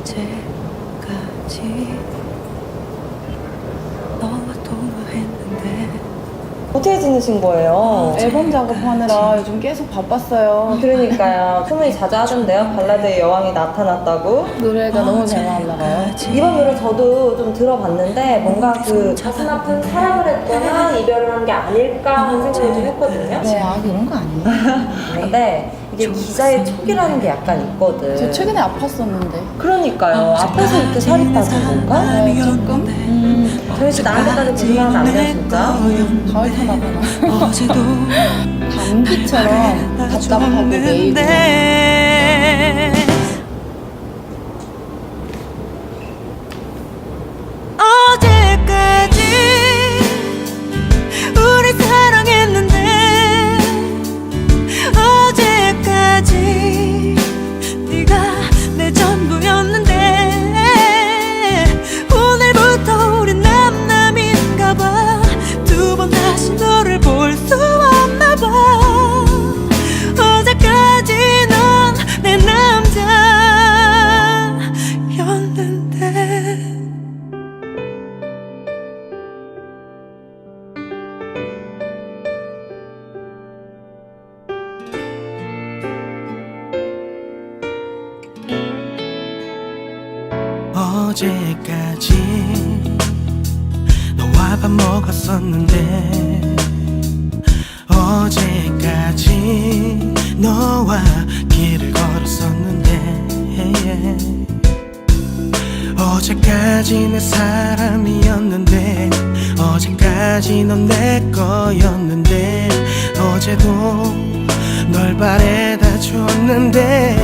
어제까지 너와 통화했는데 어떻게 지내신 거예요? 앨범 작업하느라 요즘 계속 바빴어요. 그러니까요. 소문이 자주 하던데요. 발라드의 여왕이 나타났다고. 노래가 너무 잘 나왔나봐요. 이번 노래 저도 좀 들어봤는데 뭔가 그 가슴 아픈 사랑을 했거나 이별을 한 게 아닐까 하는 생각을 좀 했거든요. 네, 아 그런 거 아니에요. 근데 이게 기자의 촉이라는 게 약간 있거든. 저 최근에 아팠었는데. 그러니까요. 앞에서 이렇게 살이 빠진 건가? 네, 조금. 음, 씨 나한테까지 거짓말하면 안 진짜. 가을 타나구나. 어제도 감기처럼 답답하고 매일. 어제까지 너와 밥 먹었었는데 어제까지 너와 길을 걸었었는데 어제까지 내 사람이었는데 어제까지 넌 내 거였는데 어제도 널 바래다 줬는데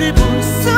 garibunsın